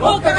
Okay.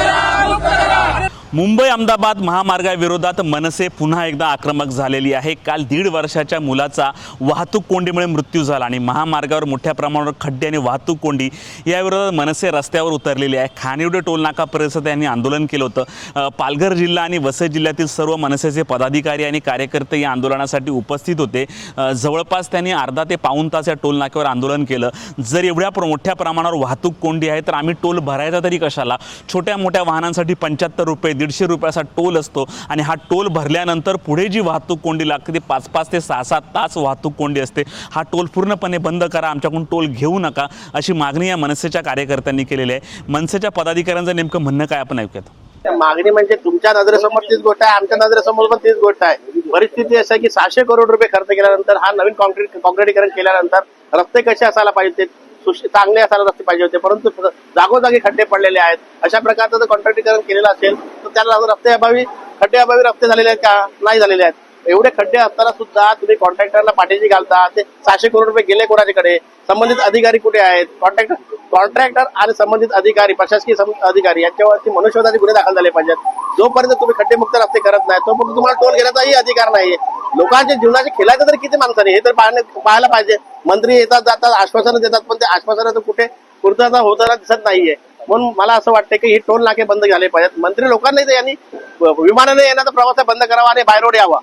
Mumbai Ahmedabad महामार्गाविरोधात मनसे पुन्हा एकदा आक्रमक झालेली आहे. काल दीड वर्षाच्या मुलाचा वाहतूक कोंडीमुळे मृत्यू झाला आणि महामार्गावर मोठ्या प्रमाणावर खड्डे आणि वाहतूक कोंडी याविरोधात मनसे रस्त्यावर उतरलेली आहे. खानिवडे टोलनाका परिसर परिसरात यांनी आंदोलन केलं होतं. पालघर जिल्हा आणि वसई जिल्ह्यातील सर्व मनसेचे पदाधिकारी आणि कार्यकर्ते या आंदोलनासाठी उपस्थित होते. जवळपास त्यांनी अर्धा ते पाऊण तास या टोलनाक्यावर आंदोलन केलं. जर एवढ्या प्र- मोठ्या प्रमाणावर वाहतूक कोंडी आहे तर आम्ही टोल भरायचा तरी कशाला? छोट्या मोठ्या वाहनांसाठी पंच्याहत्तर रुपये दीडशे रुपयाचा टोल असतो आणि हा टोल भरल्यानंतर पुढे जी वाहतूक कोंडी लागते ती पाच पाच ते सहा सात तास वाहतूक कोंडी असते. हा टोल पूर्णपणे बंद करा आमच्याकडून टोल घेऊ नका अशी मागणी या मनसेच्या कार्यकर्त्यांनी केलेली आहे. मनसेच्या पदाधिकाऱ्यांचं नेमकं म्हणणं काय आपण ऐकूयात? मागणी म्हणजे तुमच्या नजरेसमोर तीच गोष्ट आहे आमच्या नजरेसमोर पण तीच गोष्ट आहे. परिस्थिती अशी आहे की सहाशे करोड रुपये खर्च केल्यानंतर हा नवीन कॉन्क्रीट कॉन्क्रिटीकरण केल्यानंतर रस्ते कसे असायला पाहिजे चांगले असायला रस्ते पाहिजे होते परंतु जागोजागी खड्डे पडलेले आहेत. अशा प्रकारचं जर कॉन्ट्रॅक्टीकरण केलेलं असेल तर त्याला रस्ते अभावी खड्डे अभावी रस्ते झालेले आहेत का? नाही झालेले आहेत. एवढे खड्डे असताना सुद्धा तुम्ही कॉन्ट्रॅक्टरला पाठीशी घालता. ते सहाशे करोड रुपये गेले कोणाच्याकडे? संबंधित अधिकारी कुठे आहेत? कॉन्ट्रॅक्टर कॉन्ट्रॅक्टर आणि संबंधित अधिकारी प्रशासकीय अधिकारी यांच्यावरती मनुष्यवादाचे गुन्हे दाखल झाले पाहिजेत. जोपर्यंत तुम्ही खड्डेमुक्त रस्ते करत नाही तोपर्यंत तुम्हाला टोल घेण्याचाही अधिकार नाहीये. लोकांच्या जीवनाचे खेळायचं तरी किती माणसाने हे तर पाहणे पाहायला पाहिजे. मंत्री येतात जातात आश्वासनं देतात पण ते आश्वासनं तर कुठे पूर्तता होताना दिसत नाहीये. म्हणून मला असं वाटतं की ही टोल नाके बंद झाले पाहिजेत. मंत्री लोकांनी यांनी विमानाने येण्याचा प्रवास बंद करावा आणि बायरोड यावा.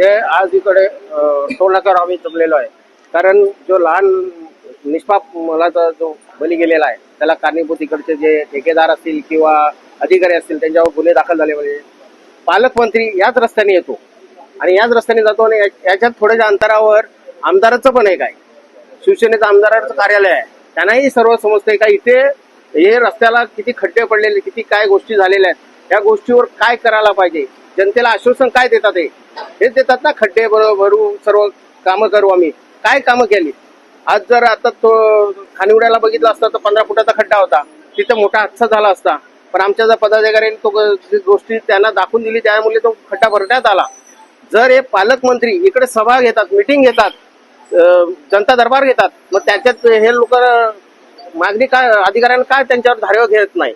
हे आज इकडे अ, आम्ही जमलेलो आहे. कारण जो लहान निष्पाप मुलाचा जो बली गेलेला आहे त्याला कारणीभूत इकडचे जे ठेकेदार असतील किंवा अधिकारी असतील त्यांच्यावर गुन्हे दाखल झाले म्हणजे पालकमंत्री याच रस्त्याने येतो. आणि याच रस्त्याने जातो आणि याच्यात थोड्याशा अंतरावर आमदाराचं पण एक आहे. शिवसेनेचं आमदाराचं कार्यालय आहे. त्यांनाही सर्व समजतंय का इथे हे रस्त्याला किती खड्डे पडलेले किती काय गोष्टी झालेल्या आहेत. या गोष्टीवर काय करायला पाहिजे? जनतेला आश्वासन काय देतात हे? हेच देतात ना खड्डे भरू सर्व कामं करू आम्ही. काय कामं केली? आज जर आता तो खानिवड्याला बघितलं असतं तर पंधरा फुटाचा खड्डा होता. तिथे मोठा हादसा झाला असता. पण आमच्या जर पदाधिकाऱ्यांनी तो गोष्टी त्यांना दाखवून दिली त्यामुळे तो खड्डा भरण्यात आला. जर हे पालकमंत्री इकडे सभा घेतात मिटिंग घेतात जनता दरबार घेतात मग त्याच्यात हे लोक मागणी काय अधिकाऱ्यांना काय त्यांच्यावर धारेवर घेत नाही?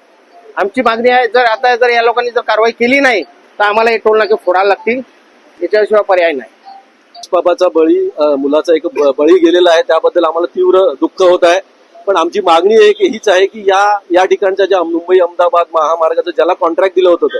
आमची मागणी आहे जर आता जर या लोकांनी जर कारवाई केली नाही तर आम्हाला हे टोल नाके फोडायला लागतील. याच्याशिवाय पर्याय नाही. बाबाचा बळी मुलाचा एक बळी गेलेला आहे त्याबद्दल आम्हाला तीव्र दुःख होत आहे. पण आमची मागणी एक हीच आहे की या या ठिकाणच्या ज्या मुंबई अहमदाबाद महामार्गाचं ज्याला कॉन्ट्रॅक्ट दिलं होतं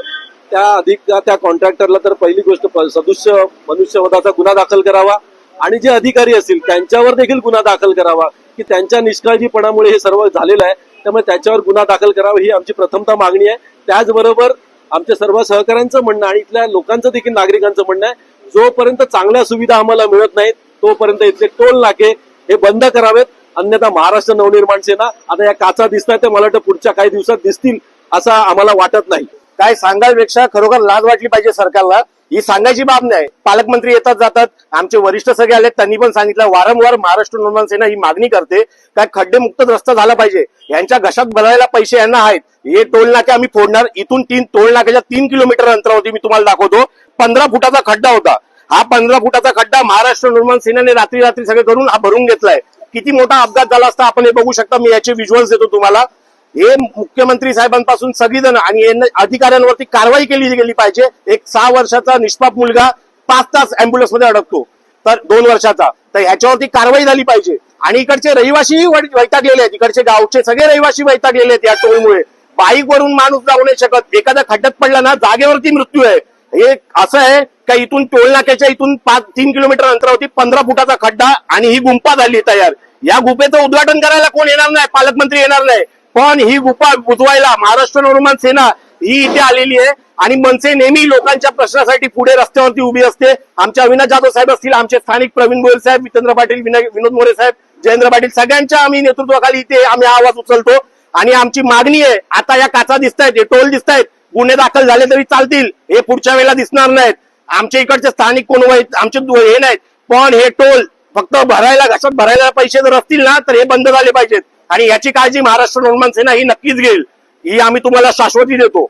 त्या अधिक त्या कॉन्ट्रॅक्टरला तर पहिली गोष्ट सदृश्य मनुष्यवधाचा गुन्हा दाखल करावा आणि जे अधिकारी असतील त्यांच्यावर देखील गुन्हा दाखल करावा की त्यांच्या निष्काळजीपणामुळे हे सर्व झालेलं आहे. त्यामुळे त्याच्यावर गुन्हा दाखल करावा ही आमची प्रथमता मागणी आहे. त्याचबरोबर आमच्या सर्व सहकाऱ्यांचं म्हणणं आणि इथल्या लोकांचं देखील नागरिकांचं म्हणणं आहे जोपर्यंत चांगल्या सुविधा आम्हाला मिळत नाहीत तोपर्यंत इथले टोल नाके हे बंद करावेत. अन्यथा महाराष्ट्र नवनिर्माण सेना आता या काचा दिसतात त्या मला वाटतं पुढच्या काही दिवसात दिसतील असं आम्हाला वाटत नाही. काय सांगायपेक्षा खरोखर लाज वाटली पाहिजे सरकारला. ही सांगायची बाब नाही. पालकमंत्री येतात जातात. आमचे वरिष्ठ सगळे आले त्यांनी पण सांगितलं वारंवार महाराष्ट्र निर्माण सेना ही मागणी करते. काय खड्डेमुक्त रस्ता झाला पाहिजे. यांच्या घशात भरायला पैसे यांना आहेत. हे टोल नाके आम्ही फोडणार. इथून तीन टोल नाक्याच्या तीन किलोमीटर अंतरावरती मी तुम्हाला दाखवतो. पंधरा फुटाचा खड्डा होता. हा पंधरा फुटाचा खड्डा महाराष्ट्र निर्माण सेनेने रात्री रात्री सगळे करून हा भरून घेतलाय. किती मोठा अपघात झाला असता आपण हे बघू शकता. मी याचे विज्युअल्स देतो तुम्हाला. हे मुख्यमंत्री साहेबांपासून सगळीजण आणि अधिकाऱ्यांवरती कारवाई केली गेली पाहिजे. एक सहा वर्षाचा निष्पाप मुलगा पाच तास अँब्युलन्समध्ये अडकतो. तर दोन वर्षाचा. तर ह्याच्यावरती कारवाई झाली पाहिजे. आणि इकडचे रहिवाशीही वैतागलेले आहेत. इकडचे गावचे सगळे रहिवाशी वैतागलेले आहेत या टोळीमुळे बाईक वरून माणूस जाऊ नाही शकत. एखाद्या खड्ड्यात पडला ना जागेवरती मृत्यू आहे. हे असं आहे का इथून टोल नाक्याच्या इथून पाच तीन किलोमीटर अंतरावरती पंधरा फुटाचा खड्डा आणि ही गुंपा झाली तयार. या गुफेचं उद्घाटन करायला कोण येणार नाही? पालकमंत्री येणार नाही. पण ही गुफा बुजवायला महाराष्ट्र नवनिर्माण सेना ही इथे आलेली आहे. आणि मनसे नेहमी लोकांच्या प्रश्नासाठी पुढे रस्त्यावरती उभी असते. आमच्या अविनाश जाधव साहेब असतील आमचे स्थानिक प्रवीण गोयल साहेब जितेंद्र पाटील विनोद मोरे साहेब जयेंद्र पाटील सगळ्यांच्या आम्ही नेतृत्वाखाली इथे आम्ही आवाज उचलतो. आणि आमची मागणी आहे आता या काचा दिसतायत हे टोल दिसतायत गुन्हे दाखल झाले तरी चालतील हे पुढच्या वेळेला दिसणार नाहीत. आमच्या इकडचे स्थानिक कोण आमचे हे नाहीत पण हे टोल फक्त भरायला घशात भरायला पैसे जर असतील ना तर हे बंद झाले पाहिजेत. आणि याची काळजी महाराष्ट्र निर्माण सेना ही नक्कीच घेईल. ही आम्ही तुम्हाला शाश्वती देतो.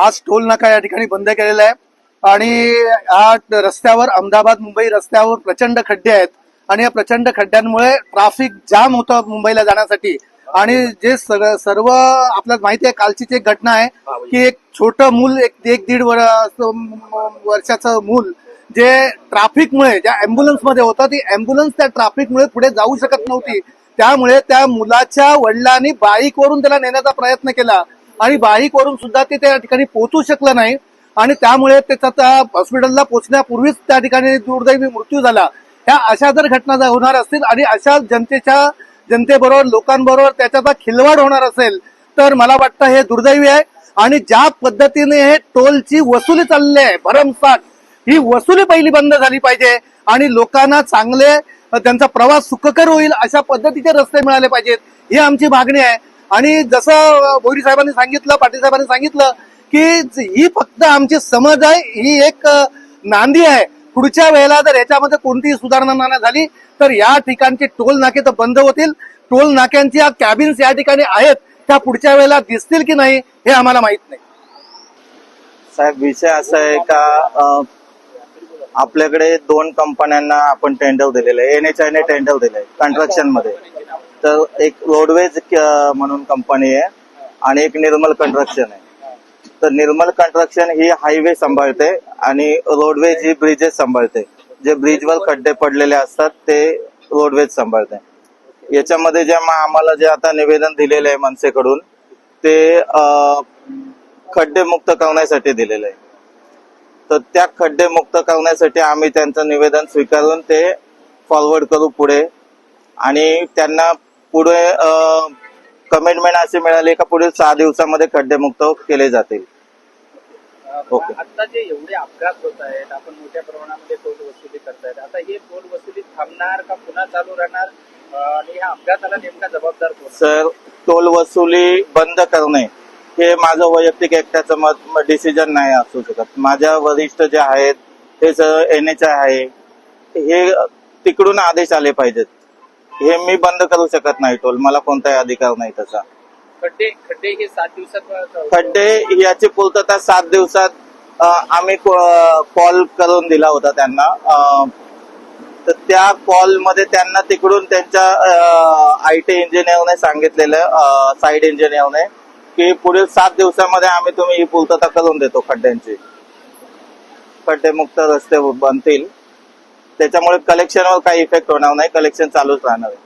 आज टोल नाका या ठिकाणी बंद केलेला आहे. आणि या रस्त्यावर अहमदाबाद मुंबई रस्त्यावर प्रचंड खड्डे आहेत. आणि या प्रचंड खड्ड्यांमुळे ट्राफिक जाम होतं मुंबईला जाण्यासाठी. आणि जे सर्व आपल्याला माहिती आहे कालची जी एक घटना आहे की एक छोटं मूल एक एक दीड वर- वर्षाचं मूल जे ट्रॅफिकमुळे ज्या अँब्युलन्समध्ये ती अँब्युलन्स त्या ट्रॅफिकमुळे पुढे जाऊ शकत नव्हती. त्यामुळे त्या मुलाच्या वडिलांनी बाईकवरून त्याला नेण्याचा प्रयत्न केला आणि बाईकवरून सुद्धा ते त्या ठिकाणी पोहोचू शकलं नाही आणि त्यामुळे त्याचा त्या हॉस्पिटलला पोहोचण्यापूर्वीच त्या ठिकाणी दुर्दैवी मृत्यू झाला. ह्या अशा जर घटना जर होणार असतील आणि अशा जनतेच्या जनतेबरोबर लोकांबरोबर त्याच्याचा खिलवाड होणार असेल तर मला वाटतं हे दुर्दैवी आहे. आणि ज्या पद्धतीने हे टोलची वसुली चालली आहे भरमसाठ ही वसुली पहिली बंद झाली पाहिजे आणि लोकांना चांगले त्यांचा प्रवास सुखकर होईल अशा पद्धतीचे रस्ते मिळाले पाहिजेत. ही आमची मागणी आहे. आणि जसं भोरी साहेबांनी सांगितलं पाटील साहेबांनी सांगितलं की ही फक्त आमची समज आहे ही एक नांदी आहे. पुढच्या वेळेला जर याच्यामध्ये कोणतीही सुधारणा नाही झाली तर या ठिकाणचे टोल नाके तर बंद होतील. टोल नाक्यांच्या कॅबिन्स या ठिकाणी आहेत त्या पुढच्या वेळेला दिसतील की नाही हे आम्हाला माहीत नाही. साहेब विषय असा आहे का आपल्याकडे दोन कंपन्यांना आपण टेंडर दिलेलं आहे. एन एच आयने टेंडर दिले कन्स्ट्रक्शनमध्ये. तर एक रोडवेज म्हणून कंपनी आहे आणि एक निर्मल कन्स्ट्रक्शन आहे. तर निर्मल कन्स्ट्रक्शन ही हायवे सांभाळते आणि रोडवेज ही ब्रिजेस सांभाळते. जे ब्रिजवर खड्डे पडलेले असतात ते रोडवेज सांभाळते. याच्यामध्ये जे आम्हाला जे आता निवेदन दिलेलं आहे मनसेकडून ते खड्डे मुक्त करण्यासाठी दिलेलं आहे. तर त्या खड्डे मुक्त करण्यासाठी आम्ही त्यांचं निवेदन स्वीकारून ते फॉरवर्ड करू पुढे. आणि त्यांना पुढे कमिटमेंट अशी मिळाली का पुढील सहा दिवसामध्ये खड्डे मुक्त केले जातील. ओके. आता जे एवढे अपघात होत आहेत आपण मोठ्या प्रमाणामध्ये टोल वसुली करतायत. आता हे टोल वसुली थांबणार का पुन्हा चालू राहणार? आणि ह्या अपघाताला नेमका जबाबदार सर टोल वसुली बंद करणे हे माझं वैयक्तिक एकट्याचं मत डिसिजन नाही असू शकत. माझ्या वरिष्ठ जे आहेत हे एन एच आय आहे. हे तिकडून आदेश आले पाहिजेत. हे मी बंद करू शकत नाही टोल. मला कोणताही अधिकार नाही तसा खड्डे खड्डे हे सात दिवसात खड्डे याची पूर्तता सात दिवसात आम्ही कॉल करून दिला होता त्यांना. तर त्या कॉलमध्ये त्यांना तिकडून त्यांच्या आय टी इंजिनियरने सांगितलेलं साईड इंजिनियरने की पुढील सात दिवसामध्ये आम्ही तुम्ही ही पूर्तता करून देतो खड्ड्यांची. खड्डेमुक्त रस्ते बनतील. त्याच्यामुळे कलेक्शनवर काही इफेक्ट होणार नाही. कलेक्शन चालूच राहणार आहे.